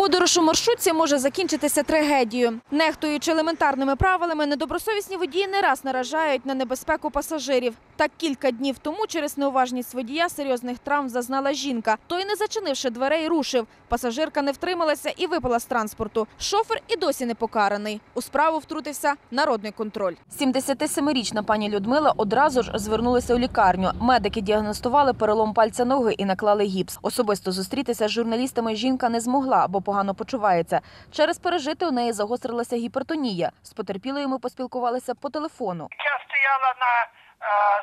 Подорож у маршрутці може закінчитися трагедією. Нехтуючи елементарними правилами, недобросовісні водії не раз наражають на небезпеку пасажирів. Так кілька днів тому через неуважність водія серйозних травм зазнала жінка. Той, не зачинивши дверей, рушив. Пасажирка не втрималася і випала з транспорту. Шофер і досі не покараний. У справу втрутився народний контроль. 77-річна пані Людмила одразу ж звернулася у лікарню. Медики діагностували перелом пальця ноги і наклали гіпс. Особисто зустрітися з журналістами жінка не змогла, бо погано почувається. Через пережити у неї загострилася гіпертонія. З потерпілою ми поспілкувалися по телефону. Я стояла на е,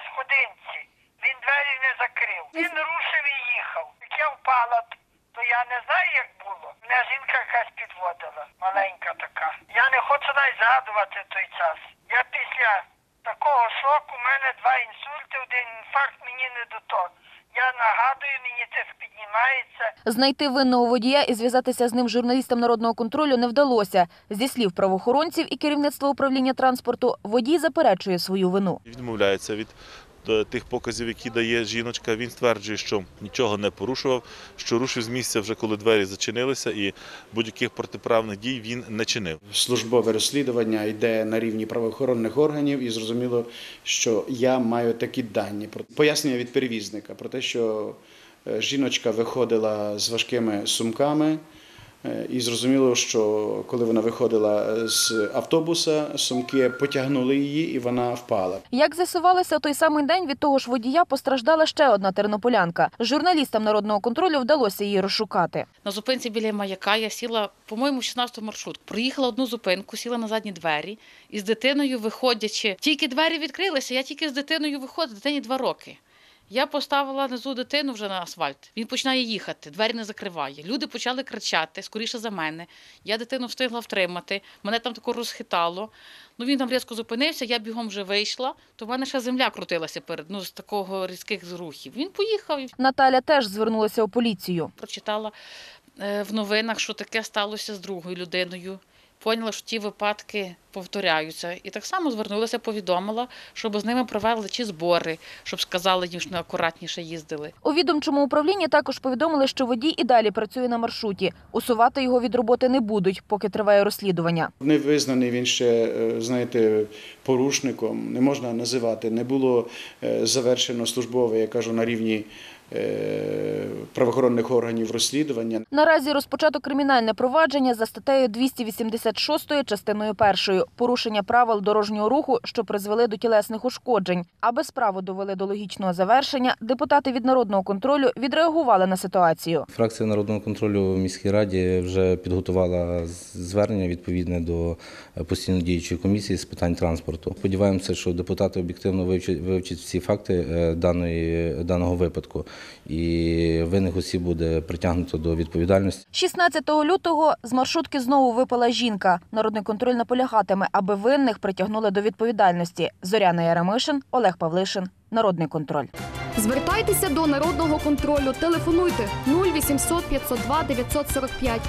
сходинці, він двері не закрив. Він рушив і їхав. Як я впала, то я не знаю, як було. Мене жінка якась підводила, маленька така. Я не хочу навіть згадувати той час. Я після такого шоку, у мене два інсульти, один інфаркт, мені не до того. Я нагадую, мені це піднімається. Знайти винного водія і зв'язатися з ним журналістам народного контролю не вдалося. Зі слів правоохоронців і керівництва управління транспорту, водій заперечує свою вину. Відмовляється від тих показів, які дає жіночка. Він стверджує, що нічого не порушував, що рушив з місця вже коли двері зачинилися, і будь-яких протиправних дій він не чинив. Службове розслідування йде на рівні правоохоронних органів, і зрозуміло, що я маю такі дані пояснення від перевізника про те, що е, жіночка виходила з важкими сумками. Е, І зрозуміло, що коли вона виходила з автобуса, сумки потягнули її, і вона впала. Як з'ясувалося, той самий день від того ж водія постраждала ще одна тернополянка. Журналістам народного контролю вдалося її розшукати. На зупинці біля маяка я сіла, по-моєму, 16 маршрутку. Проїхала одну зупинку, сіла на задні двері і з дитиною виходячи. Тільки двері відкрилися, я тільки з дитиною виходила, дитині два роки. Я поставила внизу дитину вже на асфальт. Він починає їхати, двері не закриває. Люди почали кричати, скоріше за мене. Я дитину встигла втримати, мене там тако розхитало. Ну він там різко зупинився, я бігом вже вийшла, то в мене ще земля крутилася перед ну, з такого різких рухів. Він поїхав Наталя теж звернулася у поліцію. прочитала е, в новинах, що таке сталося з другою людиною. Поняла, що ті випадки повторяються. І так само звернулася, повідомила, щоб з ними провели чи збори, щоб сказали їм, що акуратніше їздили. У відомчому управлінні також повідомили, що водій і далі працює на маршруті. Усувати його від роботи не будуть, поки триває розслідування. Не визнаний він ще, е, знаєте, порушником, не можна називати. Не було е, завершено службове, я кажу, на рівні правоохоронних органів розслідування. Наразі розпочато кримінальне провадження за статтею 286 частиною 1 порушення правил дорожнього руху, що призвели до тілесних ушкоджень. Аби справу довели до логічного завершення, депутати від народного контролю відреагували на ситуацію. Фракція народного контролю в міській раді вже підготувала звернення відповідне до постійно діючої комісії з питань транспорту. Сподіваємося, що депутати об'єктивно вивчать, вивчать всі факти е, даної, даного випадку, і винних осіб буде притягнуто до відповідальності. 16 лютого з маршрутки знову випала жінка. Народний контроль наполягатиме, аби винних притягнули до відповідальності. Зоряна Яремишин, Олег Павлишин. Народний контроль. Звертайтеся до народного контролю. Телефонуйте 0800 502 945